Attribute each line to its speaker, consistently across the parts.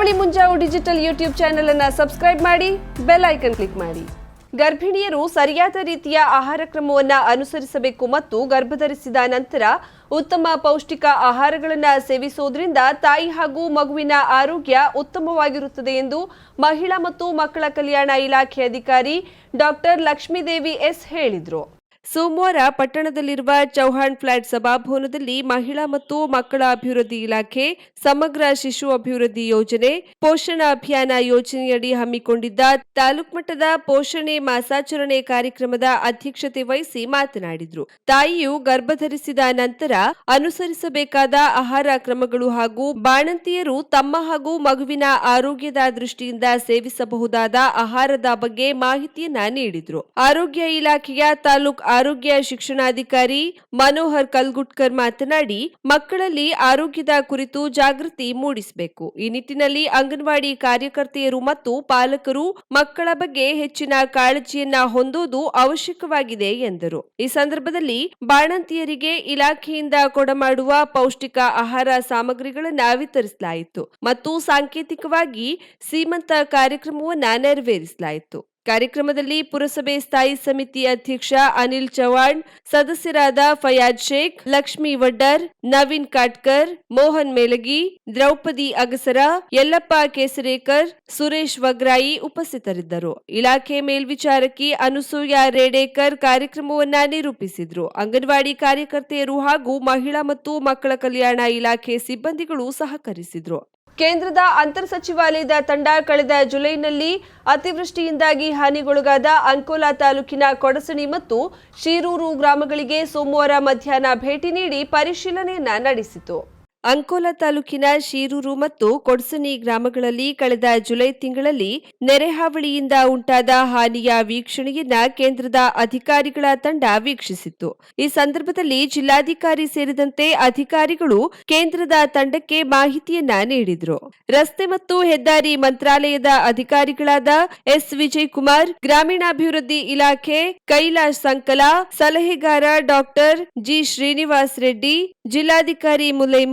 Speaker 1: Karavali Munjavu digital YouTube channel ಅನ್ನು subscribe ಮಾಡಿ, bell icon click ಮಾಡಿ. ಗರ್ಭಿಣಿಯರು ಸರಿಯಾದ ರೀತಿಯ ಆಹಾರ ಕ್ರಮವನ್ನು ಅನುಸರಿಸಬೇಕು ಮತ್ತು ಗರ್ಭಧರಿಸಿದ ನಂತರ ಉತ್ತಮ ಪೌಷ್ಟಿಕ ಆಹಾರಗಳನ್ನು ಸೇವಿಸುವುದರಿಂದ ತಾಯಿ ಹಾಗೂ ಮಗುವಿನ ಆರೋಗ್ಯ ಉತ್ತಮವಾಗಿರುತ್ತದೆ ಎಂದು ಮಹಿಳಾ ಮತ್ತು ಮಕ್ಕಳ ಕಲ್ಯಾಣ ಇಲಾಖೆ ಅಧಿಕಾರಿ ಡಾಕ್ಟರ್ ಲಕ್ಷ್ಮೀದೇವಿ ಎಸ್ ಹೇಳಿದರು. ಸೋಮವಾರ ಪಟ್ಟಣದಲ್ಲಿರುವ ಚೌಹಾಣ್ ಫ್ಲಾಟ್ ಸಭಾಭವನದಲ್ಲಿ ಮಹಿಳಾ ಮತ್ತು ಮಕ್ಕಳ ಅಭಿವೃದ್ಧಿ ಇಲಾಖೆ, ಸಮಗ್ರ ಶಿಶು ಅಭಿವೃದ್ಧಿ ಯೋಜನೆ, ಪೋಷಣ ಅಭಿಯಾನ ಯೋಜನೆಯಡಿ ಹಮ್ಮಿಕೊಂಡಿದ್ದ ತಾಲೂಕ್ ಮಟ್ಟದ ಪೋಷಣೆ ಮಾಸಾಚರಣೆ ಕಾರ್ಯಕ್ರಮದ ಅಧ್ಯಕ್ಷತೆ ವಹಿಸಿ ಮಾತನಾಡಿದರು. ತಾಯಿಯು ಗರ್ಭಧರಿಸಿದ ನಂತರ ಅನುಸರಿಸಬೇಕಾದ ಆಹಾರ ಕ್ರಮಗಳು ಹಾಗೂ ಬಾಣಂತಿಯರು ತಮ್ಮ ಹಾಗೂ ಮಗುವಿನ ಆರೋಗ್ಯದ ದೃಷ್ಟಿಯಿಂದ ಸೇವಿಸಬಹುದಾದ ಆಹಾರದ ಬಗ್ಗೆ ಮಾಹಿತಿಯನ್ನ ನೀಡಿದರು. ಆರೋಗ್ಯ ಇಲಾಖೆಯ ತಾಲೂಕ್ ಆರೋಗ್ಯ ಶಿಕ್ಷಣಾಧಿಕಾರಿ ಮನೋಹರ್ ಕಲ್ಗುಟ್ಕರ್ ಮಾತನಾಡಿ, ಮಕ್ಕಳಲ್ಲಿ ಆರೋಗ್ಯದ ಕುರಿತು ಜಾಗೃತಿ ಮೂಡಿಸಬೇಕು. ಈ ನಿಟ್ಟಿನಲ್ಲಿ ಅಂಗನವಾಡಿ ಕಾರ್ಯಕರ್ತೆಯರು ಮತ್ತು ಪಾಲಕರು ಮಕ್ಕಳ ಬಗ್ಗೆ ಹೆಚ್ಚಿನ ಕಾಳಜಿಯನ್ನ ಹೊಂದುವುದು ಅವಶ್ಯಕವಾಗಿದೆ ಎಂದರು. ಈ ಸಂದರ್ಭದಲ್ಲಿ ಬಾಣಂತಿಯರಿಗೆ ಇಲಾಖೆಯಿಂದ ಕೊಡಮಾಡುವ ಪೌಷ್ಟಿಕ ಆಹಾರ ಸಾಮಗ್ರಿಗಳನ್ನು ವಿತರಿಸಲಾಯಿತು ಮತ್ತು ಸಾಂಕೇತಿಕವಾಗಿ ಸೀಮಂತ ಕಾರ್ಯಕ್ರಮವನ್ನ ನೆರವೇರಿಸಲಾಯಿತು. ಕಾರ್ಯಕ್ರಮದಲ್ಲಿ ಪುರಸಭೆ ಸ್ಥಾಯಿ ಸಮಿತಿ ಅಧ್ಯಕ್ಷ ಅನಿಲ್ ಚವಾಣ್ ಸದಸ್ಯರಾದ ಫಯಾಜ್ ಶೇಖ್, ಲಕ್ಷ್ಮೀ ವಡ್ಡರ್, ನವೀನ್ ಕಾಟ್ಕರ್, ಮೋಹನ್ ಮೇಲಗಿ, ದ್ರೌಪದಿ ಅಗಸರ, ಯಲ್ಲಪ್ಪ ಕೇಸರೇಕರ್, ಸುರೇಶ್ ವಗ್ರಾಯಿ ಉಪಸ್ಥಿತರಿದ್ದರು. ಇಲಾಖೆ ಮೇಲ್ವಿಚಾರಕಿ ಅನುಸೂಯ ರೇಡೇಕರ್ ಕಾರ್ಯಕ್ರಮವನ್ನ ನಿರೂಪಿಸಿದ್ರು. ಅಂಗನವಾಡಿ ಕಾರ್ಯಕರ್ತೆಯರು ಹಾಗೂ ಮಹಿಳಾ ಮತ್ತು ಮಕ್ಕಳ ಕಲ್ಯಾಣ ಇಲಾಖೆ ಸಿಬ್ಬಂದಿಗಳು ಸಹಕರಿಸಿದ್ರು. ಕೇಂದ್ರದ ಅಂತರ್ ಸಚಿವಾಲಯದ ತಂಡ ಕಳೆದ ಜುಲೈನಲ್ಲಿ ಅತಿವೃಷ್ಟಿಯಿಂದಾಗಿ ಹಾನಿಗೊಳಗಾದ ಅಂಕೋಲಾ ತಾಲೂಕಿನ ಕೊಡಸಣಿ ಮತ್ತು ಶೀರೂರು ಗ್ರಾಮಗಳಿಗೆ ಸೋಮವಾರ ಮಧ್ಯಾಹ್ನ ಭೇಟಿ ನೀಡಿ ಪರಿಶೀಲನೆಯನ್ನ ನಡೆಸಿತು. ಅಂಕೋಲಾ ತಾಲೂಕಿನ ಶೀರೂರು ಮತ್ತು ಕೊಡ್ಸನಿ ಗ್ರಾಮಗಳಲ್ಲಿ ಕಳೆದ ಜುಲೈ ತಿಂಗಳಲ್ಲಿ ನೆರೆಹಾವಳಿಯಿಂದ ಉಂಟಾದ ಹಾನಿಯ ವೀಕ್ಷಣೆಯನ್ನ ಕೇಂದ್ರದ ಅಧಿಕಾರಿಗಳ ತಂಡ ವೀಕ್ಷಿಸಿತ್ತು. ಈ ಸಂದರ್ಭದಲ್ಲಿ ಜಿಲ್ಲಾಧಿಕಾರಿ ಸೇರಿದಂತೆ ಅಧಿಕಾರಿಗಳು ಕೇಂದ್ರದ ತಂಡಕ್ಕೆ ಮಾಹಿತಿಯನ್ನ ನೀಡಿದರು. ರಸ್ತೆ ಮತ್ತು ಹೆದ್ದಾರಿ ಮಂತ್ರಾಲಯದ ಅಧಿಕಾರಿಗಳಾದ ಎಸ್. ವಿಜಯ್ ಕುಮಾರ್ ಗ್ರಾಮೀಣಾಭಿವೃದ್ಧಿ ಇಲಾಖೆ ಕೈಲಾಶ್ ಸಂಕಲಾ, ಸಲಹೆಗಾರ ಡಾಕ್ಟರ್ ಜಿ. ಶ್ರೀನಿವಾಸ್ ರೆಡ್ಡಿ, ಜಿಲ್ಲಾಧಿಕಾರಿ ಮುಲ್ಲೈ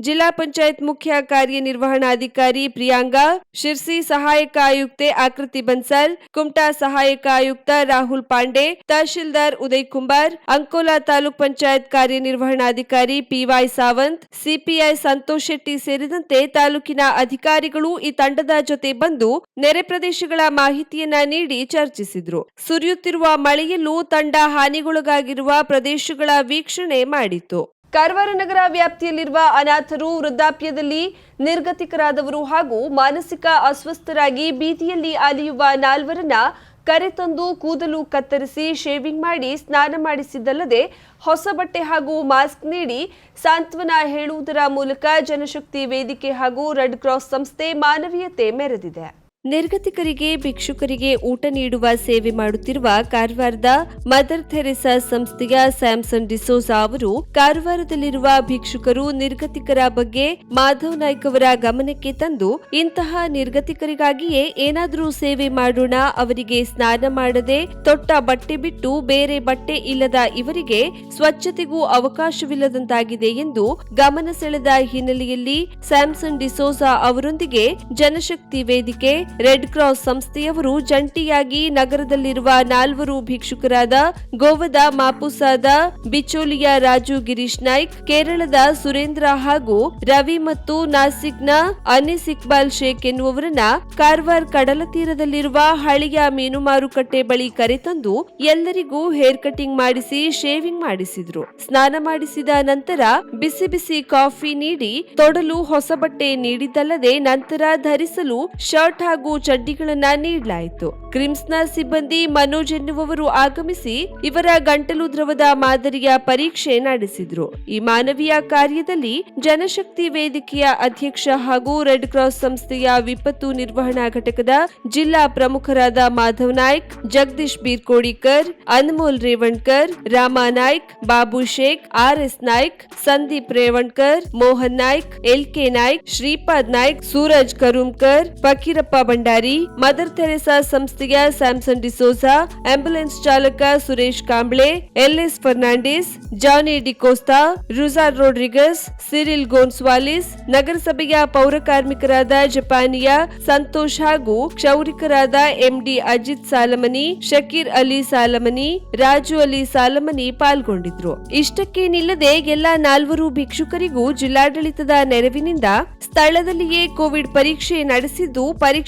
Speaker 1: ಜಿಲ್ಲಾ ಪಂಚಾಯತ್ ಮುಖ್ಯ ಕಾರ್ಯನಿರ್ವಹಣಾಧಿಕಾರಿ ಪ್ರಿಯಾಂಗಾ ಶಿರ್ಸಿ ಸಹಾಯಕ ಆಯುಕ್ತೆ ಆಕೃತಿ ಬನ್ಸಲ್, ಕುಮಟಾ ಸಹಾಯಕ ಆಯುಕ್ತ ರಾಹುಲ್ ಪಾಂಡೆ, ತಹಶೀಲ್ದಾರ್ ಉದಯ್ ಕುಂಬಾರ್, ಅಂಕೋಲಾ ತಾಲೂಕ್ ಪಂಚಾಯತ್ ಕಾರ್ಯನಿರ್ವಹಣಾಧಿಕಾರಿ P Y Sawant, CPI Santosh Shetty ಸೇರಿದಂತೆ ತಾಲೂಕಿನ ಅಧಿಕಾರಿಗಳು ಈ ತಂಡದ ಜೊತೆ ಬಂದು ನೆರೆ ಪ್ರದೇಶಗಳ ಮಾಹಿತಿಯನ್ನ ನೀಡಿ ಚರ್ಚಿಸಿದ್ರು. ಸುರಿಯುತ್ತಿರುವ ಮಳೆಯಲ್ಲೂ ತಂಡ ಹಾನಿಗೊಳಗಾಗಿರುವ ಪ್ರದೇಶಗಳ ವೀಕ್ಷಣೆ ಮಾಡಿತು ಕಾರವಾರ ನಗರ ವ್ಯಾಪ್ತಿಯಲ್ಲಿರುವ ಅನಾಥರು ವೃದ್ಧಾಪ್ಯದಲ್ಲಿ ನಿರ್ಗತಿಕರಾದವರು ಹಾಗೂ ಮಾನಸಿಕ ಅಸ್ವಸ್ಥರಾಗಿ ಬೀದಿಯಲ್ಲಿ ಅಲಿಯುವ ನಾಲ್ವರನ್ನ ಕರೆತಂದು ಕೂದಲು ಕತ್ತರಿಸಿ ಶೇವಿಂಗ್ ಮಾಡಿ ಸ್ನಾನ ಮಾಡಿಸಿದ್ದಲ್ಲದೆ ಹೊಸ ಬಟ್ಟೆ ಹಾಗೂ ಮಾಸ್ಕ್ ನೀಡಿ ಸಾಂತ್ವನ ಹೇಳುವುದರ ಮೂಲಕ ಜನಶಕ್ತಿ ವೇದಿಕೆ ಹಾಗೂ ರೆಡ್ ಕ್ರಾಸ್ ಸಂಸ್ಥೆ ಮಾನವೀಯತೆ ಮೆರೆದಿದೆ. ನಿರ್ಗತಿಕರಿಗೆ, ಭಿಕ್ಷುಕರಿಗೆ ಊಟ ನೀಡುವ ಸೇವೆ ಮಾಡುತ್ತಿರುವ ಕಾರವಾರದ ಮದರ್ ಥೆರೆಸಾ ಸಂಸ್ಥೆಯ ಸ್ಯಾಮ್ಸನ್ ಡಿಸೋಸಾ ಅವರು ಕಾರವಾರದಲ್ಲಿರುವ ಭಿಕ್ಷುಕರು ನಿರ್ಗತಿಕರ ಬಗ್ಗೆ ಮಾಧವ್ ನಾಯ್ಕ್ ಅವರ ಗಮನಕ್ಕೆ ತಂದು ಇಂತಹ ನಿರ್ಗತಿಕರಿಗಾಗಿಯೇ ಏನಾದರೂ ಸೇವೆ ಮಾಡೋಣ, ಅವರಿಗೆ ಸ್ನಾನ ಮಾಡದೆ ತೊಟ್ಟ ಬಟ್ಟೆ ಬಿಟ್ಟು ಬೇರೆ ಬಟ್ಟೆ ಇಲ್ಲದ ಇವರಿಗೆ ಸ್ವಚ್ಛತೆಗೂ ಅವಕಾಶವಿಲ್ಲದಂತಾಗಿದೆ ಎಂದು ಗಮನ ಸೆಳೆದ ಹಿನ್ನೆಲೆಯಲ್ಲಿ ಸ್ಯಾಮ್ಸನ್ ಡಿಸೋಸಾ ಅವರೊಂದಿಗೆ ಜನಶಕ್ತಿ ವೇದಿಕೆ ರೆಡ್ ಕ್ರಾಸ್ ಸಂಸ್ಥೆಯವರು ಜಂಟಿಯಾಗಿ ನಗರದಲ್ಲಿರುವ ನಾಲ್ವರು ಭಿಕ್ಷುಕರಾದ ಗೋವಾದ ಮಾಪುಸಾದ, ಬಿಚೋಲಿಯ ರಾಜು ಗಿರೀಶ್ ನಾಯ್ಕ್, ಕೇರಳದ ಸುರೇಂದ್ರ ಹಾಗೂ ರವಿ ಮತ್ತು ನಾಸಿಕ್ನ ಅನಿಸ್ ಇಕ್ಬಾಲ್ ಶೇಖ್ ಎನ್ನುವವರನ್ನ ಕಾರ್ವಾರ್ ಕಡಲ ತೀರದಲ್ಲಿರುವ ಹಳೆಯ ಮೀನು ಮಾರುಕಟ್ಟೆ ಬಳಿ ಕರೆತಂದು ಎಲ್ಲರಿಗೂ ಹೇರ್ ಕಟಿಂಗ್ ಮಾಡಿಸಿ ಶೇವಿಂಗ್ ಮಾಡಿಸಿದ್ರು. ಸ್ನಾನ ಮಾಡಿಸಿದ ನಂತರ ಬಿಸಿ ಬಿಸಿ ಕಾಫಿ ನೀಡಿ ತೊಡಲು ಹೊಸ ಬಟ್ಟೆ ನೀಡಿದ್ದಲ್ಲದೆ ನಂತರ ಧರಿಸಲು ಶರ್ಟ್ ಹಾಗೂ ಚಡ್ಡಿಗಳನ್ನ ನೀಡಲಾಯಿತು. ಕ್ರಿಮ್ಸ್ನ ಸಿಬ್ಬಂದಿ ಮನೋಜ್ ಎನ್ನುವವರು ಆಗಮಿಸಿ ಇವರ ಗಂಟಲು ದ್ರವದ ಮಾದರಿಯ ಪರೀಕ್ಷೆ ನಡೆಸಿದ್ರು. ಈ ಮಾನವೀಯ ಕಾರ್ಯದಲ್ಲಿ ಜನಶಕ್ತಿ ವೇದಿಕೆಯ ಅಧ್ಯಕ್ಷ ಹಾಗೂ ರೆಡ್ ಕ್ರಾಸ್ ಸಂಸ್ಥೆಯ ವಿಪತ್ತು ನಿರ್ವಹಣಾ ಘಟಕದ ಜಿಲ್ಲಾ ಪ್ರಮುಖರಾದ Madhav Naik, Jagadish Birkodikar, Anmol Revankar, Rama Naik, Babu Shaikh, R S Naik, Sandeep Revankar, Mohan Naik, L K Naik, Shripad Naik, Suraj Karunkar Fakirappa Bhandari, mother Teresa ಸಂಸ್ಥೆಯ ಸ್ಯಾಮ್ಸನ್ ಡಿಸೋಸಾ ಆಂಬ್ಯುಲೆನ್ಸ್ ಚಾಲಕ Suresh Kamble, L S Fernandes, Johnny D'Costa Ruja Rodrigues, Cyril Gonsalves, ನಗರಸಭೆಯ ಪೌರ ಕಾರ್ಮಿಕರಾದ ಜಪಾನಿಯ ಸಂತೋಷ್ ಹಾಗೂ ಕ್ಷೌರಿಕರಾದ ಎಂಡಿ ಅಜಿತ್ ಸಾಲಮನಿ, ಶಕೀರ್ ಅಲಿ ಸಾಲಮನಿ, ರಾಜು ಅಲಿ ಸಾಲಮನಿ ಪಾಲ್ಗೊಂಡಿದ್ರು. ಇಷ್ಟಕ್ಕೇನಿಲ್ಲದೆ ಎಲ್ಲಾ ನಾಲ್ವರು ಭಿಕ್ಷುಕರಿಗೂ ಜಿಲ್ಲಾಡಳಿತದ ನೆರವಿನಿಂದ ಸ್ಥಳದಲ್ಲಿಯೇ ಕೋವಿಡ್ ಪರೀಕ್ಷೆ ನಡೆಸಿದ್ದು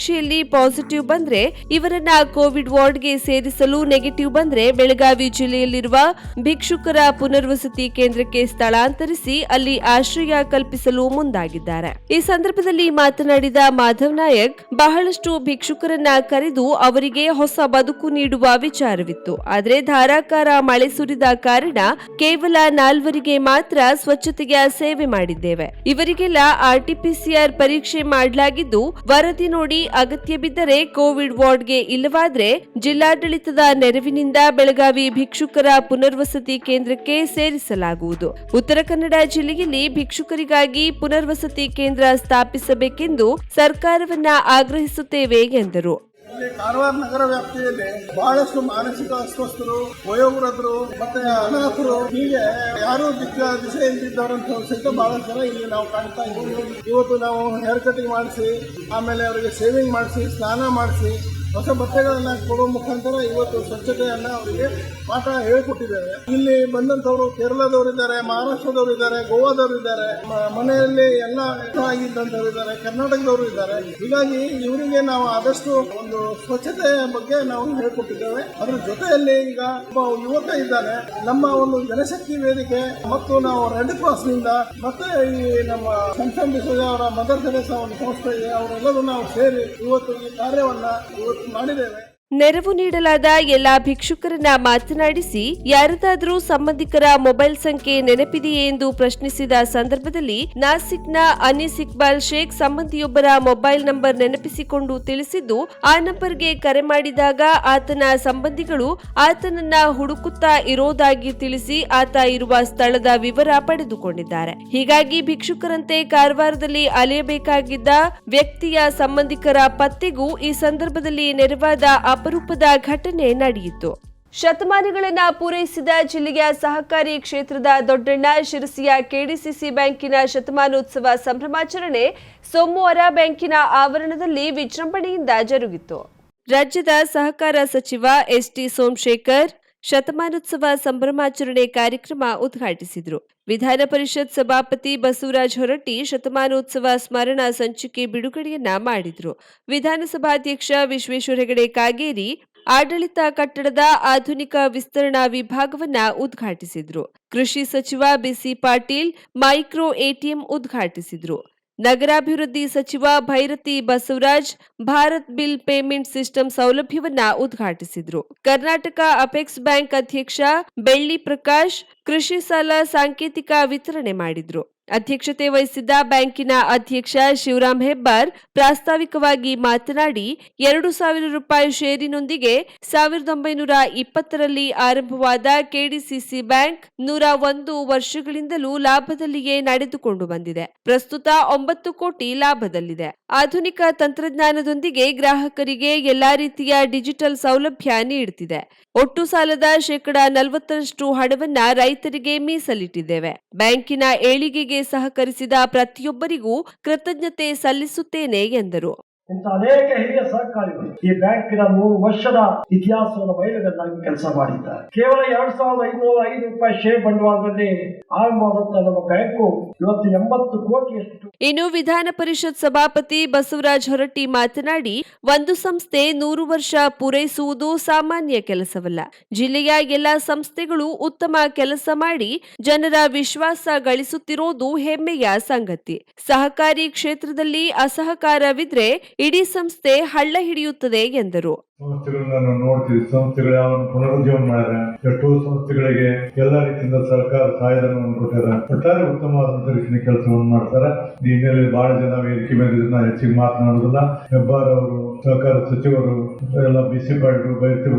Speaker 1: ಪರೀಕ್ಷೆಯಲ್ಲಿ ಪಾಸಿಟಿವ್ ಬಂದ್ರೆ ಇವರನ್ನ ಕೋವಿಡ್ ವಾರ್ಡ್ಗೆ ಸೇರಿಸಲು ನೆಗೆಟಿವ್ ಬಂದ್ರೆ ಬೆಳಗಾವಿ ಜಿಲ್ಲೆಯಲ್ಲಿರುವ ಭಿಕ್ಷುಕರ ಪುನರ್ವಸತಿ ಕೇಂದ್ರಕ್ಕೆ ಸ್ಥಳಾಂತರಿಸಿ ಅಲ್ಲಿ ಆಶ್ರಯ ಕಲ್ಪಿಸಲು ಮುಂದಾಗಿದ್ದಾರೆ. ಈ ಸಂದರ್ಭದಲ್ಲಿ ಮಾತನಾಡಿದ ಮಾಧವ್ ನಾಯಕ್, ಬಹಳಷ್ಟು ಭಿಕ್ಷುಕರನ್ನ ಕರೆದು ಅವರಿಗೆ ಹೊಸ ಬದುಕು ನೀಡುವ ವಿಚಾರವಿತ್ತು. ಆದರೆ ಧಾರಾಕಾರ ಮಳೆ ಸುರಿದ ಕಾರಣ ಕೇವಲ ನಾಲ್ವರಿಗೆ ಮಾತ್ರ ಸ್ವಚ್ಛತೆಯ ಸೇವೆ ಮಾಡಿದ್ದೇವೆ. ಇವರಿಗೆಲ್ಲ ಆರ್ಟಿಪಿಸಿಆರ್ ಪರೀಕ್ಷೆ ಮಾಡಲಾಗಿದ್ದು ವರದಿ ನೋಡಿ ಅಗತ್ಯ ಬಿದ್ದರೆ ಕೋವಿಡ್ ವಾರ್ಡ್ಗೆ ಇಲ್ಲವಾದ್ರೆ ಜಿಲ್ಲಾಡಳಿತದ ನೆರವಿನಿಂದ ಬೆಳಗಾವಿ ಭಿಕ್ಷುಕರ ಪುನರ್ವಸತಿ ಕೇಂದ್ರಕ್ಕೆ ಸೇರಿಸಲಾಗುವುದು. ಉತ್ತರ ಕನ್ನಡ ಜಿಲ್ಲೆಯಲ್ಲಿ ಭಿಕ್ಷುಕರಿಗಾಗಿ ಪುನರ್ವಸತಿ ಕೇಂದ್ರ ಸ್ಥಾಪಿಸಬೇಕೆಂದು ಸರ್ಕಾರವನ್ನ ಆಗ್ರಹಿಸುತ್ತೇವೆ ಎಂದರು.
Speaker 2: ಇಲ್ಲಿ ಕಾರವಾರ ನಗರ ವ್ಯಾಪ್ತಿಯಲ್ಲಿ ಬಹಳಷ್ಟು ಮಾನಸಿಕ ಅಸ್ವಸ್ಥರು, ವಯೋವೃದ್ಧರು ಮತ್ತೆ ಅನಾಥರು ಹೀಗೆ ಯಾರು ದಿಕ್ಕ, ದಿಸೆ ಇಲ್ದಿದ್ದವರಂತ ಸಹಿತ ಬಹಳಷ್ಟು ಜನ ಇಲ್ಲಿ ನಾವು ಕಾಣ್ತಾ ಇದ್ದೀವಿ. ಇವತ್ತು ನಾವು ಹೇರ್ ಕಟಿಂಗ್ ಮಾಡಿಸಿ, ಆಮೇಲೆ ಅವರಿಗೆ ಸೇವಿಂಗ್ ಮಾಡಿಸಿ, ಸ್ನಾನ ಮಾಡಿಸಿ ಹೊಸ ಬಟ್ಟೆಗಳನ್ನು ಕೊಡೋ ಮುಖಾಂತರ ಇವತ್ತು ಸ್ವಚ್ಛತೆಯನ್ನು ಅವರಿಗೆ ಪಾಠ ಹೇಳ್ಕೊಟ್ಟಿದ್ದಾರೆ. ಇಲ್ಲಿ ಬಂದಂಥವರು ಕೇರಳದವರು ಇದ್ದಾರೆ, ಮಹಾರಾಷ್ಟ್ರದವರು ಇದ್ದಾರೆ, ಗೋವಾದವರು ಇದ್ದಾರೆ ಮನೆಯಲ್ಲಿ ಎಲ್ಲ ಆಗಿದ್ದಂಥವ್ರು ಇದ್ದಾರೆ, ಕರ್ನಾಟಕದವರು ಇದ್ದಾರೆ. ಹೀಗಾಗಿ ಇವರಿಗೆ ನಾವು ಆದಷ್ಟು ಒಂದು ಸ್ವಚ್ಛತೆಯ ಬಗ್ಗೆ ನಾವು ಹೇಳ್ಕೊಟ್ಟಿದ್ದೇವೆ. ಅದ್ರ ಜೊತೆಯಲ್ಲಿ ಈಗ ಒಬ್ಬ ಯುವಕ ಇದ್ದಾನೆ. ನಮ್ಮ ಒಂದು ಜನಶಕ್ತಿ ವೇದಿಕೆ ಮತ್ತು ನಾವು ರೆಡ್ ಕ್ರಾಸ್ನಿಂದ ಮತ್ತೆ ಈ ನಮ್ಮ ಸಂಸಂ ಅವರ ಮದರ್ ತೆರೇಸಾ ಒಂದು ಸಂಸ್ಥೆ ಇದೆ. ಅವರೆಲ್ಲರೂ ನಾವು ಸೇರಿ ಇವತ್ತು ಈ ಕಾರ್ಯವನ್ನ ಇವತ್ತು ಮಾಡಿದ್ದೇವೆ
Speaker 1: ನೆರವು ನೀಡಲಾದ ಎಲ್ಲಾ ಭಿಕ್ಷುಕರನ್ನ ಮಾತನಾಡಿಸಿ, ಯಾರದಾದರೂ ಸಂಬಂಧಿಕರ ಮೊಬೈಲ್ ಸಂಖ್ಯೆ ನೆನಪಿದೆಯೇ ಎಂದು ಪ್ರಶ್ನಿಸಿದ ಸಂದರ್ಭದಲ್ಲಿ ನಾಸಿಕ್ನ ಅನೀಸ್ ಇಕ್ಬಾಲ್ ಶೇಖ್ ಸಂಬಂಧಿಯೊಬ್ಬರ ಮೊಬೈಲ್ ನಂಬರ್ ನೆನಪಿಸಿಕೊಂಡು ತಿಳಿಸಿದ್ದು, ಆ ನಂಬರ್ಗೆ ಕರೆ ಮಾಡಿದಾಗ ಆತನ ಸಂಬಂಧಿಗಳು ಆತನನ್ನ ಹುಡುಕುತ್ತಾ ಇರೋದಾಗಿ ತಿಳಿಸಿ ಆತ ಇರುವ ಸ್ಥಳದ ವಿವರ ಪಡೆದುಕೊಂಡಿದ್ದಾರೆ. ಹೀಗಾಗಿ ಭಿಕ್ಷುಕರಂತೆ ಕಾರವಾರದಲ್ಲಿ ಅಲೆಯಬೇಕಾಗಿದ್ದ ವ್ಯಕ್ತಿಯ ಸಂಬಂಧಿಕರ ಪತ್ತೆಗೂ ಈ ಸಂದರ್ಭದಲ್ಲಿ ನೆರವಾದ ಅಪರೂಪದ ಘಟನೆ ನಡೆಯಿತು. ಶತಮಾನಗಳನ್ನು ಪೂರೈಸಿದ ಜಿಲ್ಲೆಯ ಸಹಕಾರಿ ಕ್ಷೇತ್ರದ ದೊಡ್ಡಣ್ಣ ಶಿರಸಿಯ ಕೆಡಿಸಿಸಿ ಬ್ಯಾಂಕಿನ ಶತಮಾನೋತ್ಸವ ಸಂಭ್ರಮಾಚರಣೆ ಸೋಮವಾರ ಬ್ಯಾಂಕಿನ ಆವರಣದಲ್ಲಿ ವಿಜೃಂಭಣೆಯಿಂದ ಜರುಗಿತು. ರಾಜ್ಯದ ಸಹಕಾರ ಸಚಿವ ಎಸ್ಟಿ ಸೋಮಶೇಖರ್ ಶತಮಾನೋತ್ಸವ ಸಂಭ್ರಮಾಚರಣೆ ಕಾರ್ಯಕ್ರಮ ಉದ್ಘಾಟಿಸಿದರು. ವಿಧಾನ ಪರಿಷತ್ ಸಭಾಪತಿ ಬಸವರಾಜ ಹೊರಟ್ಟಿ ಶತಮಾನೋತ್ಸವ ಸ್ಮರಣಾ ಸಂಚಿಕೆ ಬಿಡುಗಡೆಯನ್ನ ಮಾಡಿದ್ರು. ವಿಧಾನಸಭಾಧ್ಯಕ್ಷ ವಿಶ್ವೇಶ್ವರ ಹೆಗಡೆ ಕಾಗೇರಿ ಆಡಳಿತ ಕಟ್ಟಡದ ಆಧುನಿಕ ವಿಸ್ತರಣಾ ವಿಭಾಗವನ್ನ ಉದ್ಘಾಟಿಸಿದ್ರು. ಕೃಷಿ ಸಚಿವ B C Patil micro ATM ಉದ್ಘಾಟಿಸಿದ್ರು. ನಗರಾಭಿವೃದ್ಧಿ ಸಚಿವ Byrathi Basavaraj Bharat bill payment system ಸೌಲಭ್ಯವನ್ನ ಉದ್ಘಾಟಿಸಿದ್ರು. ಕರ್ನಾಟಕ ಅಪೆಕ್ಸ್ ಬ್ಯಾಂಕ್ ಅಧ್ಯಕ್ಷ ಬೆಳ್ಳಿ ಪ್ರಕಾಶ್ ಕೃಷಿ ಸಾಲ ಸಾಂಕೇತಿಕ ವಿತರಣೆ ಮಾಡಿದ್ರು. ಅಧ್ಯಕ್ಷತೆ ವಹಿಸಿದ್ದ ಬ್ಯಾಂಕಿನ ಅಧ್ಯಕ್ಷ ಶಿವರಾಮ್ ಹೆಬ್ಬಾರ್ ಪ್ರಾಸ್ತಾವಿಕವಾಗಿ ಮಾತನಾಡಿ, ಎರಡು ಸಾವಿರ ರೂಪಾಯಿ ಷೇರಿನೊಂದಿಗೆ ಸಾವಿರದ ಒಂಬೈನೂರ ಇಪ್ಪತ್ತರಲ್ಲಿ ಆರಂಭವಾದ ಕೆಡಿಸಿಸಿ ಬ್ಯಾಂಕ್ ನೂರ ಒಂದು ವರ್ಷಗಳಿಂದಲೂ ಲಾಭದಲ್ಲಿಯೇ ನಡೆದುಕೊಂಡು ಬಂದಿದೆ. ಪ್ರಸ್ತುತ ಒಂಬತ್ತು ಕೋಟಿ ಲಾಭದಲ್ಲಿದೆ. ಆಧುನಿಕ ತಂತ್ರಜ್ಞಾನದೊಂದಿಗೆ ಗ್ರಾಹಕರಿಗೆ ಎಲ್ಲಾ ರೀತಿಯ ಡಿಜಿಟಲ್ ಸೌಲಭ್ಯ ನೀಡುತ್ತಿದೆ. ಒಟ್ಟು ಸಾಲದ ಶೇಕಡಾ ನಲವತ್ತರಷ್ಟು ಹಣವನ್ನ ರೈತರಿಗೆ ಮೀಸಲಿಟ್ಟಿದ್ದೇವೆ. ಬ್ಯಾಂಕಿನ ಏಳಿಗೆಗೆ ಸಹಕರಿಸಿದ ಪ್ರತಿಯೊಬ್ಬರಿಗೂ ಕೃತಜ್ಞತೆ ಸಲ್ಲಿಸುತ್ತೇನೆ ಎಂದರು.
Speaker 3: ಇಂಥ ಅನೇಕ ಹಿರಿಯ ಸಹಕಾರಿಗಳು ಈ ಬ್ಯಾಂಕಿನ ಮೂರು ವರ್ಷದ ಇತಿಹಾಸವನ್ನು ಬಯಲುಗಲ್ಲಾಗಿ ಕೆಲಸ ಮಾಡಿದ್ದಾರೆ. ಕೇವಲ ಎರಡ್ ಸಾವಿರದ ಐನೂರ ಐದು ರೂಪಾಯಿ ಶೇರ್ ಬಂಡವಾಳದಲ್ಲಿ ಆರಂಭವಾದಂತಹ ನಮ್ಮ ಬ್ಯಾಂಕು ಇವತ್ತು ಎಂಬತ್ತು ಕೋಟಿಯಷ್ಟು
Speaker 1: ಇನ್ನು ವಿಧಾನ ಪರಿಷತ್ ಸಭಾಪತಿ ಬಸವರಾಜ್ ಹೊರಟ್ಟಿ ಮಾತನಾಡಿ, ಒಂದು ಸಂಸ್ಥೆ ನೂರು ವರ್ಷ ಪೂರೈಸುವುದು ಸಾಮಾನ್ಯ ಕೆಲಸವಲ್ಲ. ಜಿಲ್ಲೆಯ ಎಲ್ಲ ಸಂಸ್ಥೆಗಳು ಉತ್ತಮ ಕೆಲಸ ಮಾಡಿ, ಜನರ ವಿಶ್ವಾಸ ಗಳಿಸುತ್ತಿರೋದು ಹೆಮ್ಮೆಯ ಸಂಗತಿ. ಸಹಕಾರಿ ಕ್ಷೇತ್ರದಲ್ಲಿ ಅಸಹಕಾರವಿದ್ರೆ ಇಡೀ ಸಂಸ್ಥೆ ಹಳ್ಳ ಹಿಡಿಯುತ್ತದೆ ಎಂದರು.
Speaker 4: ಸಂಸ್ಥೆಗಳನ್ನ ನಾವು ನೋಡ್ತೀವಿ. ಸಂಸ್ಥೆಗಳು ಯಾವ ಪುನರುಜ್ಜೀವನ ಮಾಡ್ಯಾರ. ಎಷ್ಟೋ ಸಂಸ್ಥೆಗಳಿಗೆ ಎಲ್ಲ ರೀತಿಯಿಂದ ಸರ್ಕಾರ ಸಹಾಯಧನವನ್ನು ಕೊಟ್ಟಿದ್ದಾರೆ ಒಟ್ಟಾರೆ ಉತ್ತಮವಾದಂತ ರೀತಿಯ ಕೆಲಸವನ್ನು ಮಾಡ್ತಾರೆ. ಈ ಹಿನ್ನೆಲೆಯಲ್ಲಿ ಬಹಳ ಜನ ವೇದಿಕೆ ಮೇಲೆ ಇದನ್ನ ಹೆಚ್ಚಿಗೆ ಮಾತನಾಡುದಿಲ್ಲ ಹೆಬ್ಬಾರ್ ಅವರು, ಸಹಕಾರ ಸಚಿವರು, ಎಲ್ಲ ಬಿಸಿ ಸಿ ಪಾಟೀಲ್ ಬೈರತಿ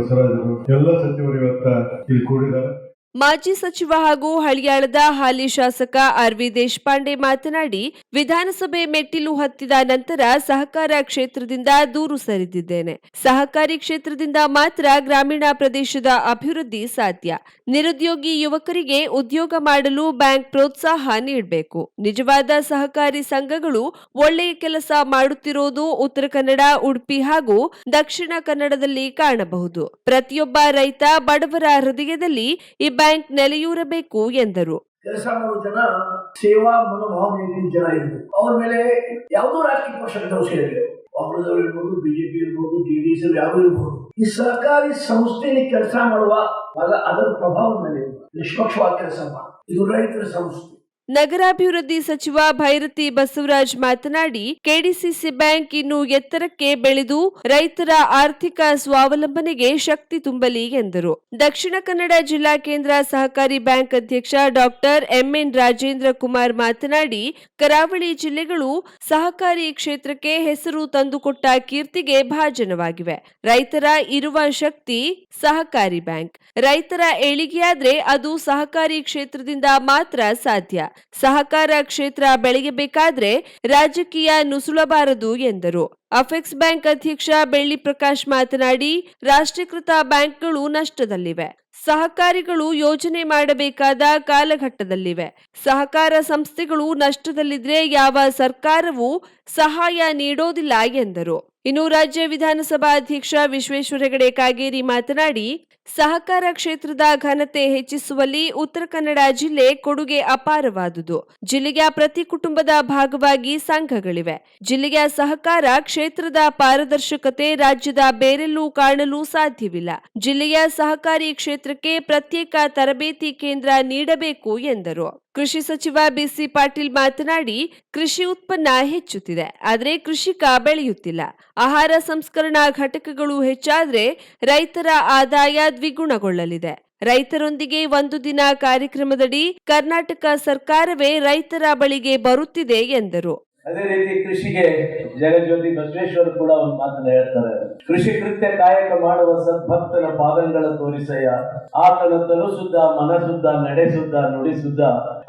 Speaker 4: ಎಲ್ಲ ಸಚಿವರು ಇವತ್ತ ಇಲ್ಲಿ ಕೂಡಿದ್ದಾರೆ.
Speaker 1: ಮಾಜಿ ಸಚಿವ ಹಾಗೂ ಹಳಿಯಾಳದ ಹಾಲಿ ಶಾಸಕ ಆರ್ವಿ ದೇಶಪಾಂಡೆ ಮಾತನಾಡಿ, ವಿಧಾನಸಭೆ ಮೆಟ್ಟಿಲು ಹತ್ತಿದ ನಂತರ ಸಹಕಾರ ಕ್ಷೇತ್ರದಿಂದ ದೂರು ಸರಿದಿದ್ದೇನೆ. ಸಹಕಾರಿ ಕ್ಷೇತ್ರದಿಂದ ಮಾತ್ರ ಗ್ರಾಮೀಣ ಪ್ರದೇಶದ ಅಭಿವೃದ್ಧಿ ಸಾಧ್ಯ. ನಿರುದ್ಯೋಗಿ ಯುವಕರಿಗೆ ಉದ್ಯೋಗ ಮಾಡಲು ಬ್ಯಾಂಕ್ ಪ್ರೋತ್ಸಾಹ ನೀಡಬೇಕು. ನಿಜವಾದ ಸಹಕಾರಿ ಸಂಘಗಳು ಒಳ್ಳೆಯ ಕೆಲಸ ಮಾಡುತ್ತಿರುವುದು ಉತ್ತರ ಕನ್ನಡ, ಉಡುಪಿ ಹಾಗೂ ದಕ್ಷಿಣ ಕನ್ನಡದಲ್ಲಿ ಕಾಣಬಹುದು. ಪ್ರತಿಯೊಬ್ಬ ರೈತ ಬಡವರ ಹೃದಯದಲ್ಲಿ ಬ್ಯಾಂಕ್ ನೆಲೆಯೂರಬೇಕು ಎಂದರು.
Speaker 3: ಕೆಲಸ ಮಾಡೋ ಜನ ಸೇವಾ ಮನೋಭಾವನೆಯಲ್ಲಿ ಜನ ಇರಬೇಕು ಅವ್ರ ಮೇಲೆ ಯಾವುದೋ ರಾಜಕೀಯ ಪಕ್ಷದ ದೋಷ ಇರಲಿ ಕಾಂಗ್ರೆಸ್ ಇರ್ಬೋದು, ಬಿಜೆಪಿ ಇರ್ಬೋದು ಜೆಡಿಎಸ್ ಯಾರು ಇರ್ಬೋದು ಈ ಸರ್ಕಾರಿ ಸಂಸ್ಥೆಯಲ್ಲಿ ಕೆಲಸ ಮಾಡುವ ಅದರ ಪ್ರಭಾವದ ಮೇಲೆ ನಿಷ್ಪಕ್ಷವಾಗಿ ಕೆಲಸ ಮಾಡಿ ಇದು ರೈತರ ಸಂಸ್ಥೆ.
Speaker 1: ನಗರಾಭಿವೃದ್ಧಿ ಸಚಿವ ಭೈರತಿ ಬಸವರಾಜ್ ಮಾತನಾಡಿ, ಕೆಡಿಸಿಸಿ ಬ್ಯಾಂಕ್ ಇನ್ನು ಎತ್ತರಕ್ಕೆ ಬೆಳೆದು ರೈತರ ಆರ್ಥಿಕ ಸ್ವಾವಲಂಬನೆಗೆ ಶಕ್ತಿ ತುಂಬಲಿ ಎಂದರು. ದಕ್ಷಿಣ ಕನ್ನಡ ಜಿಲ್ಲಾ ಕೇಂದ್ರ ಸಹಕಾರಿ ಬ್ಯಾಂಕ್ ಅಧ್ಯಕ್ಷ ಡಾಕ್ಟರ್ ಎಂಎನ್ ರಾಜೇಂದ್ರ ಕುಮಾರ್ ಮಾತನಾಡಿ, ಕರಾವಳಿ ಜಿಲ್ಲೆಗಳು ಸಹಕಾರಿ ಕ್ಷೇತ್ರಕ್ಕೆ ಹೆಸರು ತಂದುಕೊಟ್ಟ ಕೀರ್ತಿಗೆ ಭಾಜನವಾಗಿವೆ. ರೈತರ ಇರುವ ಶಕ್ತಿ ಸಹಕಾರಿ ಬ್ಯಾಂಕ್. ರೈತರ ಏಳಿಗೆಯಾದ್ರೆ ಅದು ಸಹಕಾರಿ ಕ್ಷೇತ್ರದಿಂದ ಮಾತ್ರ ಸಾಧ್ಯ. ಸಹಕಾರ ಕ್ಷೇತ್ರ ಬೆಳೆಯಬೇಕಾದ್ರೆ ರಾಜಕೀಯ ನುಸುಳಬಾರದು ಎಂದರು. ಅಫೆಕ್ಸ್ ಬ್ಯಾಂಕ್ ಅಧ್ಯಕ್ಷ ಬೆಳ್ಳಿ ಪ್ರಕಾಶ್ ಮಾತನಾಡಿ, ರಾಷ್ಟ್ರೀಕೃತ ಬ್ಯಾಂಕ್ಗಳು ನಷ್ಟದಲ್ಲಿವೆ. ಸಹಕಾರಿಗಳು ಯೋಜನೆ ಮಾಡಬೇಕಾದ ಕಾಲಘಟ್ಟದಲ್ಲಿವೆ. ಸಹಕಾರ ಸಂಸ್ಥೆಗಳು ನಷ್ಟದಲ್ಲಿದ್ರೆ ಯಾವ ಸರ್ಕಾರವೂ ಸಹಾಯ ನೀಡೋದಿಲ್ಲ ಎಂದರು. ಇನ್ನು ರಾಜ್ಯ ವಿಧಾನಸಭಾ ಅಧ್ಯಕ್ಷ ವಿಶ್ವೇಶ್ವರ ಹೆಗಡೆ ಕಾಗೇರಿ ಮಾತನಾಡಿ ಸಹಕಾರ ಕ್ಷೇತ್ರದ ಘನತೆ ಹೆಚ್ಚಿಸುವಲ್ಲಿ ಉತ್ತರ ಕನ್ನಡ ಜಿಲ್ಲೆ ಕೊಡುಗೆ ಅಪಾರವಾದುದು. ಜಿಲ್ಲೆಯ ಪ್ರತಿ ಕುಟುಂಬದ ಭಾಗವಾಗಿ ಸಂಘಗಳಿವೆ. ಜಿಲ್ಲೆಯ ಸಹಕಾರ ಕ್ಷೇತ್ರದ ಪಾರದರ್ಶಕತೆ ರಾಜ್ಯದ ಬೇರೆಲ್ಲೂ ಕಾಣಲು ಸಾಧ್ಯವಿಲ್ಲ. ಜಿಲ್ಲೆಯ ಸಹಕಾರಿ ಕ್ಷೇತ್ರಕ್ಕೆ ಪ್ರತ್ಯೇಕ ತರಬೇತಿ ಕೇಂದ್ರ ನೀಡಬೇಕು ಎಂದರು. ಕೃಷಿ ಸಚಿವ ಬಿಸಿ ಪಾಟೀಲ್ ಮಾತನಾಡಿ, ಕೃಷಿ ಉತ್ಪನ್ನ ಹೆಚ್ಚುತ್ತಿದೆ, ಆದರೆ ಕೃಷಿಕ ಬೆಳೆಯುತ್ತಿಲ್ಲ. ಆಹಾರ ಸಂಸ್ಕರಣಾ ಘಟಕಗಳು ಹೆಚ್ಚಾದ್ರೆ ರೈತರ ಆದಾಯ ದ್ವಿಗುಣಗೊಳ್ಳಲಿದೆ. ರೈತರೊಂದಿಗೆ ಒಂದು ದಿನ ಕಾರ್ಯಕ್ರಮದಡಿ ಕರ್ನಾಟಕ ಸರ್ಕಾರವೇ ರೈತರ ಬಳಿಗೆ ಬರುತ್ತಿದೆ ಎಂದರು.
Speaker 5: ಅದೇ ರೀತಿ ಕೃಷಿಗೆ ಜಗಜ್ಯೋತಿ ಬಸವೇಶ್ವರ ಕೂಡ ಒಂದು ಮಾತನ್ನ ಹೇಳ್ತಾರೆ. ಕೃಷಿ ಕೃತ್ಯ ಕಾಯಕ ಮಾಡುವ ಸದ್ಭಕ್ತನ ಪಾದಂಗಳ ತೋರಿಸಯ್ಯ. ಆತನ ತಲುಸುದ್ದ ಮನಸುದ್ದ ನಡೆಸುದ್ದ ನುಡಿಸುದ್ದ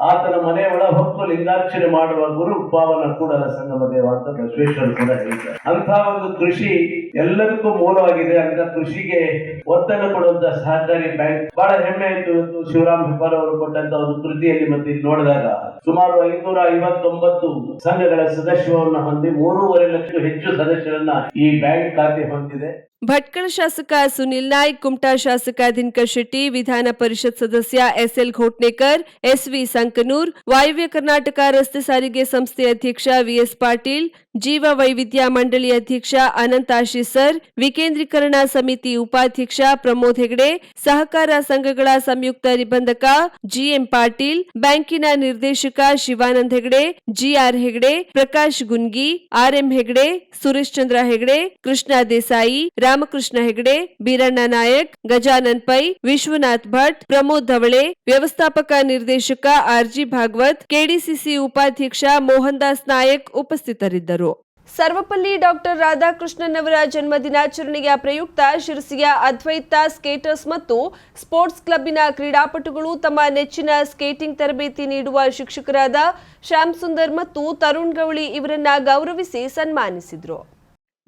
Speaker 5: ಆತನ ಮನೆ ಒಳ ಹೊತ್ತು ಲಿಂಗಾಕ್ಷರಿ ಮಾಡುವ ಗುರು ಪಾವನ ಕೂಡ ಸಂಗಮ ದೇವ ಅಂತ ಬಸವೇಶ್ವರ ಕೂಡ ಹೇಳ್ತಾರೆ. ಅಂತ ಒಂದು ಕೃಷಿ ಎಲ್ಲದಕ್ಕೂ ಮೂಲವಾಗಿದೆ. ಅಂತ ಕೃಷಿಗೆ ಒತ್ತನ್ನು ಕೊಡುವಂತ ಸಹಕಾರಿ ಬ್ಯಾಂಕ್. ಬಹಳ ಹೆಮ್ಮೆ ಆಯ್ತು ಇವತ್ತು ಶಿವರಾಮ್ ಹೆಬ್ಬಾರ್ ಅವರು ಕೊಟ್ಟಂತ ಒಂದು ಕೃತಿಯಲ್ಲಿ ಮತ್ತೆ ನೋಡಿದಾಗ ಸುಮಾರು ಐನೂರ ಐವತ್ತೊಂಬತ್ತು ಸಂಘಗಳ ಸದಸ್ಯವನ್ನು ಹೊಂದಿ ಮೂರುವರೆ ಲಕ್ಷ ಹೆಚ್ಚು ಸದಸ್ಯರನ್ನ ಈ ಬ್ಯಾಂಕ್ ಖಾತೆ ಹೊಂದಿದೆ.
Speaker 1: ಭಟ್ಕಳ ಶಾಸಕ ಸುನಿಲ್ ನಾಯ್ಕ್, ಕುಮಟಾ ಶಾಸಕ ದಿನಕರ್ ಶೆಟ್ಟಿ, ವಿಧಾನ ಪರಿಷತ್ ಸದಸ್ಯ ಎಸ್ಎಲ್ ಘೋಟ್ನೇಕರ್, ಎಸ್ವಿ ಸಂಕನೂರ್, ವಾಯುವ್ಯ ಕರ್ನಾಟಕ ರಸ್ತೆ ಸಾರಿಗೆ ಸಂಸ್ಥೆ ಅಧ್ಯಕ್ಷ ವಿಎಸ್ ಪಾಟೀಲ್, ಜೀವ ವೈವಿಧ್ಯ ಮಂಡಳಿ ಅಧ್ಯಕ್ಷ ಅನಂತ್ ಆಶೀಸರ್, ವಿಕೇಂದ್ರೀಕರಣ ಸಮಿತಿ ಉಪಾಧ್ಯಕ್ಷ ಪ್ರಮೋದ್ ಹೆಗಡೆ, ಸಹಕಾರ ಸಂಘಗಳ ಸಂಯುಕ್ತ ನಿಬಂಧಕ ಜಿಎಂ ಪಾಟೀಲ್, ಬ್ಯಾಂಕಿನ ನಿರ್ದೇಶಕ Shivanand Hegde, G R Hegde, Prakash Gungi, R M Hegde, Suresh Chandra Hegde, Krishna Desai Ramakrishna Hegde, Biranna Naik, Gajanan Pai, Vishwanath Bhat, Pramod Dhavale, ವ್ಯವಸ್ಥಾಪಕ ನಿರ್ದೇಶಕ ಆರ್ಜಿ ಭಾಗವತ್, ಕೆಡಿಸಿಸಿ ಉಪಾಧ್ಯಕ್ಷ ಮೋಹನ್ ದಾಸ್ ನಾಯಕ್ ಉಪಸ್ಥಿತರಿದ್ದರು. ಸರ್ವಪಲ್ಲಿ ಡಾಕ್ಟರ್ ರಾಧಾಕೃಷ್ಣನ್ ಅವರ ಜನ್ಮ ದಿನಾಚರಣೆಯ ಪ್ರಯುಕ್ತ ಶಿರಸಿಯ ಅದ್ವೈತ ಸ್ಕೇಟರ್ಸ್ ಮತ್ತು ಸ್ಪೋರ್ಟ್ಸ್ ಕ್ಲಬ್ನ ಕ್ರೀಡಾಪಟುಗಳು ತಮ್ಮ ನೆಚ್ಚಿನ ಸ್ಕೇಟಿಂಗ್ ತರಬೇತಿ ನೀಡುವ ಶಿಕ್ಷಕರಾದ ಶ್ಯಾಮ್ ಸುಂದರ್ ಮತ್ತು ತರುಣ್ ಗೌಳಿ ಇವರನ್ನ ಗೌರವಿಸಿ ಸನ್ಮಾನಿಸಿದ್ರು.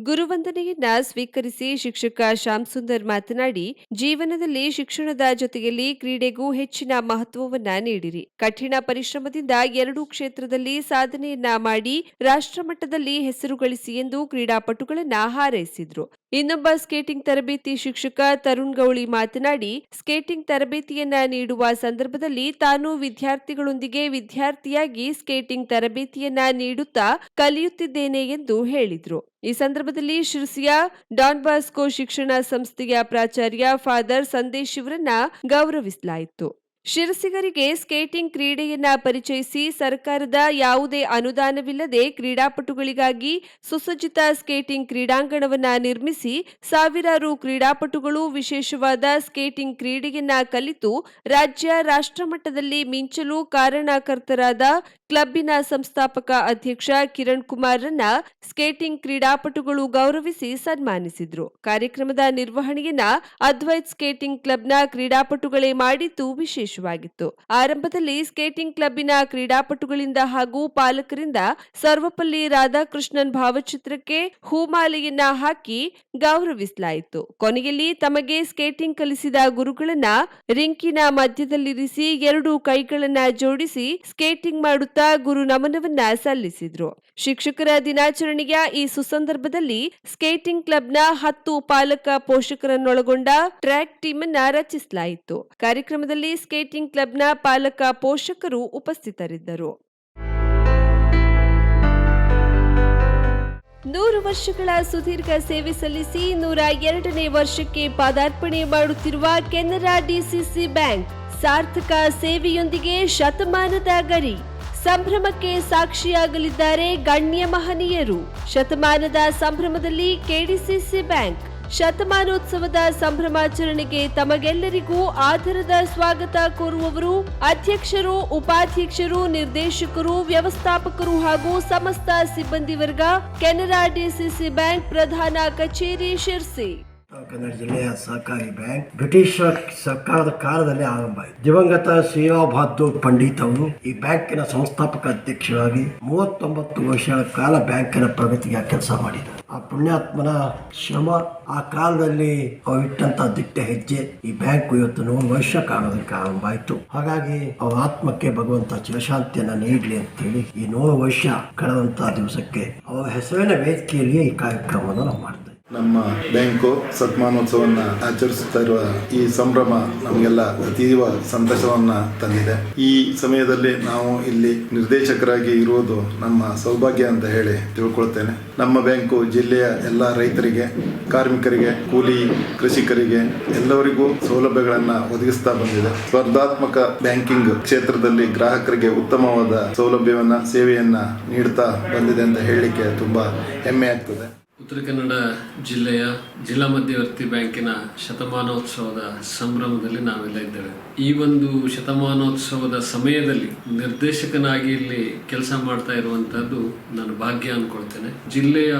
Speaker 1: ಗುರುವಂದನೆಯನ್ನ ಸ್ವೀಕರಿಸಿ ಶಿಕ್ಷಕ ಶ್ಯಾಮ್ ಸುಂದರ್ ಮಾತನಾಡಿ, ಜೀವನದಲ್ಲಿ ಶಿಕ್ಷಣದ ಜೊತೆಯಲ್ಲಿ ಕ್ರೀಡೆಗೂ ಹೆಚ್ಚಿನ ಮಹತ್ವವನ್ನ ನೀಡಿರಿ. ಕಠಿಣ ಪರಿಶ್ರಮದಿಂದ ಎರಡೂ ಕ್ಷೇತ್ರದಲ್ಲಿ ಸಾಧನೆಯನ್ನ ಮಾಡಿ, ರಾಷ್ಟ್ರಮಟ್ಟದಲ್ಲಿ ಹೆಸರು ಗಳಿಸಿ ಎಂದು ಕ್ರೀಡಾಪಟುಗಳನ್ನ ಹಾರೈಸಿದ್ರು. ಇನ್ನೊಬ್ಬ ಸ್ಕೇಟಿಂಗ್ ತರಬೇತಿ ಶಿಕ್ಷಕ ತರುಣ್ ಗೌಳಿ ಮಾತನಾಡಿ, ಸ್ಕೇಟಿಂಗ್ ತರಬೇತಿಯನ್ನ ನೀಡುವ ಸಂದರ್ಭದಲ್ಲಿ ತಾನು ವಿದ್ಯಾರ್ಥಿಗಳೊಂದಿಗೆ ವಿದ್ಯಾರ್ಥಿಯಾಗಿ ಸ್ಕೇಟಿಂಗ್ ತರಬೇತಿಯನ್ನ ನೀಡುತ್ತಾ ಕಲಿಯುತ್ತಿದ್ದೇನೆ ಎಂದು ಹೇಳಿದರು. ಈ ಸಂದರ್ಭದಲ್ಲಿ ಶಿರ್ಸಿಯ ಡಾನ್ ಬಾಸ್ಕೋ ಶಿಕ್ಷಣ ಸಂಸ್ಥೆಯ ಪ್ರಾಚಾರ್ಯ ಫಾದರ್ ಸಂದೇಶ್ ಇವರನ್ನ ಗೌರವಿಸಲಾಯಿತು. ಶಿರಸಿಗರಿಗೆ ಸ್ಕೇಟಿಂಗ್ ಕ್ರೀಡೆಯನ್ನ ಪರಿಚಯಿಸಿ ಸರ್ಕಾರದ ಯಾವುದೇ ಅನುದಾನವಿಲ್ಲದೆ ಕ್ರೀಡಾಪಟುಗಳಿಗಾಗಿ ಸುಸಜ್ಜಿತ ಸ್ಕೇಟಿಂಗ್ ಕ್ರೀಡಾಂಗಣವನ್ನ ನಿರ್ಮಿಸಿ ಸಾವಿರಾರು ಕ್ರೀಡಾಪಟುಗಳು ವಿಶೇಷವಾದ ಸ್ಕೇಟಿಂಗ್ ಕ್ರೀಡೆಯನ್ನ ಕಲಿತು ರಾಜ್ಯ ರಾಷ್ಟ್ರಮಟ್ಟದಲ್ಲಿ ಮಿಂಚಲು ಕಾರಣಕರ್ತರಾದ ಕ್ಲಬ್ಬಿನ ಸಂಸ್ಥಾಪಕ ಅಧ್ಯಕ್ಷ ಕಿರಣ್ ಕುಮಾರ್ರನ್ನ ಸ್ಕೇಟಿಂಗ್ ಕ್ರೀಡಾಪಟುಗಳು ಗೌರವಿಸಿ ಸನ್ಮಾನಿಸಿದ್ರು. ಕಾರ್ಯಕ್ರಮದ ನಿರ್ವಹಣೆಯನ್ನ ಅದ್ವೈತ್ ಸ್ಕೇಟಿಂಗ್ ಕ್ಲಬ್ನ ಕ್ರೀಡಾಪಟುಗಳೇ ಮಾಡಿದ್ದು ವಿಶೇಷವಾಗಿತ್ತು. ಆರಂಭದಲ್ಲಿ ಸ್ಕೇಟಿಂಗ್ ಕ್ಲಬ್ಬಿನ ಕ್ರೀಡಾಪಟುಗಳಿಂದ ಹಾಗೂ ಪಾಲಕರಿಂದ ಸರ್ವಪಲ್ಲಿ ರಾಧಾಕೃಷ್ಣನ್ ಭಾವಚಿತ್ರಕ್ಕೆ ಹೂಮಾಲೆಯನ್ನ ಹಾಕಿ ಗೌರವಿಸಲಾಯಿತು. ಕೊನೆಯಲ್ಲಿ ತಮಗೆ ಸ್ಕೇಟಿಂಗ್ ಕಲಿಸಿದ ಗುರುಗಳನ್ನ ರಿಂಕಿನ ಮಧ್ಯದಲ್ಲಿರಿಸಿ ಎರಡು ಕೈಗಳನ್ನ ಜೋಡಿಸಿ ಸ್ಕೇಟಿಂಗ್ ಮಾಡುತ್ತಾ ಗುರು ನಮನವನ್ನ ಸಲ್ಲಿಸಿದ್ರು. ಶಿಕ್ಷಕರ ದಿನಾಚರಣೆಯ ಈ ಸುಸಂದರ್ಭದಲ್ಲಿ ಸ್ಕೇಟಿಂಗ್ ಕ್ಲಬ್ನ ಹತ್ತು ಪಾಲಕ ಪೋಷಕರನ್ನೊಳಗೊಂಡ ಟ್ರ್ಯಾಕ್ ಟೀಮ್ ಅನ್ನ ರಚಿಸಲಾಯಿತು. ಕಾರ್ಯಕ್ರಮದಲ್ಲಿ ಸ್ಕೇಟಿಂಗ್ ಕ್ಲಬ್ನ ಪಾಲಕ ಪೋಷಕರು ಉಪಸ್ಥಿತರಿದ್ದರು. ನೂರು ವರ್ಷಗಳ ಸುದೀರ್ಘ ಸೇವೆ ಸಲ್ಲಿಸಿ ನೂರ ಎರಡನೇ ವರ್ಷಕ್ಕೆ ಪಾದಾರ್ಪಣೆ ಮಾಡುತ್ತಿರುವ ಕೆನರಾ ಡಿಸಿಸಿ ಬ್ಯಾಂಕ್ ಸಾರ್ಥಕ ಸೇವೆಯೊಂದಿಗೆ ಶತಮಾನದ ಗರಿ. ಸಂಭ್ರಮಕ್ಕೆ ಸಾಕ್ಷಿಯಾಗಲಿದ್ದಾರೆ ಗಣ್ಯ ಮಹನೀಯರು. ಶತಮಾನದ ಸಂಭ್ರಮದಲ್ಲಿ ಕೆಡಿಸಿಸಿ ಬ್ಯಾಂಕ್ ಶತಮಾನೋತ್ಸವದ ಸಂಭ್ರಮಾಚರಣೆಗೆ ತಮಗೆಲ್ಲರಿಗೂ ಆಧಾರದ ಸ್ವಾಗತ ಕೋರುವವರು ಅಧ್ಯಕ್ಷರು, ಉಪಾಧ್ಯಕ್ಷರು, ನಿರ್ದೇಶಕರು, ವ್ಯವಸ್ಥಾಪಕರು ಹಾಗೂ ಸಮಸ್ತ ಸಿಬ್ಬಂದಿ ವರ್ಗ, ಕೆನರಾ ಡಿಸಿಸಿ ಬ್ಯಾಂಕ್ ಪ್ರಧಾನ ಕಚೇರಿ ಶಿರ್ಸಿ.
Speaker 6: ಕನ್ನಡ ಜಿಲ್ಲೆಯ ಸಹಕಾರಿ ಬ್ಯಾಂಕ್ ಬ್ರಿಟಿಷ್ ಸರ್ಕಾರದ ಕಾಲದಲ್ಲಿ ಆರಂಭ ಆಯಿತು. ದಿವಂಗತ ಶ್ರೀರಾವ್ ಬಹದ್ದೂರ್ ಪಂಡಿತ್ ಅವರು ಈ ಬ್ಯಾಂಕಿನ ಸಂಸ್ಥಾಪಕ ಅಧ್ಯಕ್ಷರಾಗಿ ಮೂವತ್ತೊಂಬತ್ತು ವರ್ಷಗಳ ಕಾಲ ಬ್ಯಾಂಕಿನ ಪ್ರಗತಿಗೆ ಕೆಲಸ ಮಾಡಿದರು. ಆ ಪುಣ್ಯಾತ್ಮನ ಶ್ರಮ, ಆ ಕಾಲದಲ್ಲಿ ಇಟ್ಟಂತ ದಿಟ್ಟ ಹೆಜ್ಜೆ ಈ ಬ್ಯಾಂಕ್ ಇವತ್ತು ನೂರು ವರ್ಷ ಕಾಣೋದಕ್ಕೆ ಆರಂಭ ಆಯಿತು. ಹಾಗಾಗಿ ಅವರ ಆತ್ಮಕ್ಕೆ ಭಗವಂತ ಚಿರಶಾಂತಿಯನ್ನ ನೀಡಲಿ ಅಂತ ಹೇಳಿ ಈ ನೂರು ವರ್ಷ ಕಳೆದಂತ ದಿವಸಕ್ಕೆ ಅವರ ಹೆಸರಿನ ವೇದಿಕೆಯಲ್ಲಿಯೇ ಈ ಕಾರ್ಯಕ್ರಮವನ್ನು ನಾವು ಮಾಡ್ತೇವೆ.
Speaker 7: ನಮ್ಮ ಬ್ಯಾಂಕು ಶತಮಾನೋತ್ಸವನ್ನ ಆಚರಿಸುತ್ತಾ ಇರುವ ಈ ಸಂಭ್ರಮ ನಮಗೆಲ್ಲ ಅತೀವ ಸಂತಸವನ್ನ ತಂದಿದೆ. ಈ ಸಮಯದಲ್ಲಿ ನಾವು ಇಲ್ಲಿ ನಿರ್ದೇಶಕರಾಗಿ ಇರುವುದು ನಮ್ಮ ಸೌಭಾಗ್ಯ ಅಂತ ಹೇಳಿ ತಿಳ್ಕೊಳ್ತೇನೆ. ನಮ್ಮ ಬ್ಯಾಂಕು ಜಿಲ್ಲೆಯ ಎಲ್ಲ ರೈತರಿಗೆ, ಕಾರ್ಮಿಕರಿಗೆ, ಕೂಲಿ ಕೃಷಿಕರಿಗೆ ಎಲ್ಲರಿಗೂ ಸೌಲಭ್ಯಗಳನ್ನ ಒದಗಿಸ್ತಾ ಬಂದಿದೆ. ಸ್ಪರ್ಧಾತ್ಮಕ ಬ್ಯಾಂಕಿಂಗ್ ಕ್ಷೇತ್ರದಲ್ಲಿ ಗ್ರಾಹಕರಿಗೆ ಉತ್ತಮವಾದ ಸೌಲಭ್ಯವನ್ನ, ಸೇವೆಯನ್ನ ನೀಡ್ತಾ ಬಂದಿದೆ ಅಂತ ಹೇಳಲಿಕ್ಕೆ ತುಂಬಾ ಹೆಮ್ಮೆ ಆಗ್ತದೆ.
Speaker 8: ಉತ್ತರ ಕನ್ನಡ ಜಿಲ್ಲೆಯ ಜಿಲ್ಲಾ ಮಧ್ಯವರ್ತಿ ಬ್ಯಾಂಕಿನ ಶತಮಾನೋತ್ಸವದ ಸಂಭ್ರಮದಲ್ಲಿ ನಾವೆಲ್ಲ ಇದ್ದೇವೆ. ಈ ಒಂದು ಶತಮಾನೋತ್ಸವದ ಸಮಯದಲ್ಲಿ ನಿರ್ದೇಶಕನಾಗಿ ಇಲ್ಲಿ ಕೆಲಸ ಮಾಡ್ತಾ ಇರುವಂತಹದ್ದು ನಾನು ಭಾಗ್ಯ ಅನ್ಕೊಳ್ತೇನೆ. ಜಿಲ್ಲೆಯ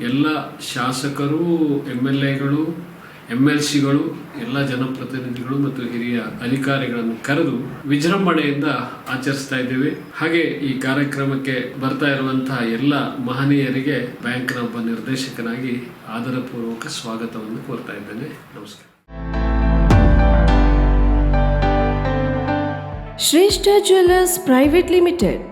Speaker 8: ಎಲ್ಲ ಶಾಸಕರು ಎಂ ಎಲ್ ಎಗಳು ಎಂ ಎಲ್ ಸಿಗಳು ಎಲ್ಲ ಜನಪ್ರತಿನಿಧಿಗಳು ಮತ್ತು ಹಿರಿಯ ಅಧಿಕಾರಿಗಳನ್ನು ಕರೆದು ವಿಜೃಂಭಣೆಯಿಂದ ಆಚರಿಸ್ತಾ ಇದ್ದೇವೆ. ಹಾಗೆ ಈ ಕಾರ್ಯಕ್ರಮಕ್ಕೆ ಬರ್ತಾ ಇರುವಂತಹ ಎಲ್ಲ ಮಹನೀಯರಿಗೆ ಬ್ಯಾಂಕ್ನ ಒಬ್ಬ ನಿರ್ದೇಶಕನಾಗಿ ಆದರಪೂರ್ವಕ ಸ್ವಾಗತವನ್ನು ಕೋರ್ತಾ ಇದ್ದೇನೆ. ನಮಸ್ಕಾರ.
Speaker 1: Shreshta jewellers private limited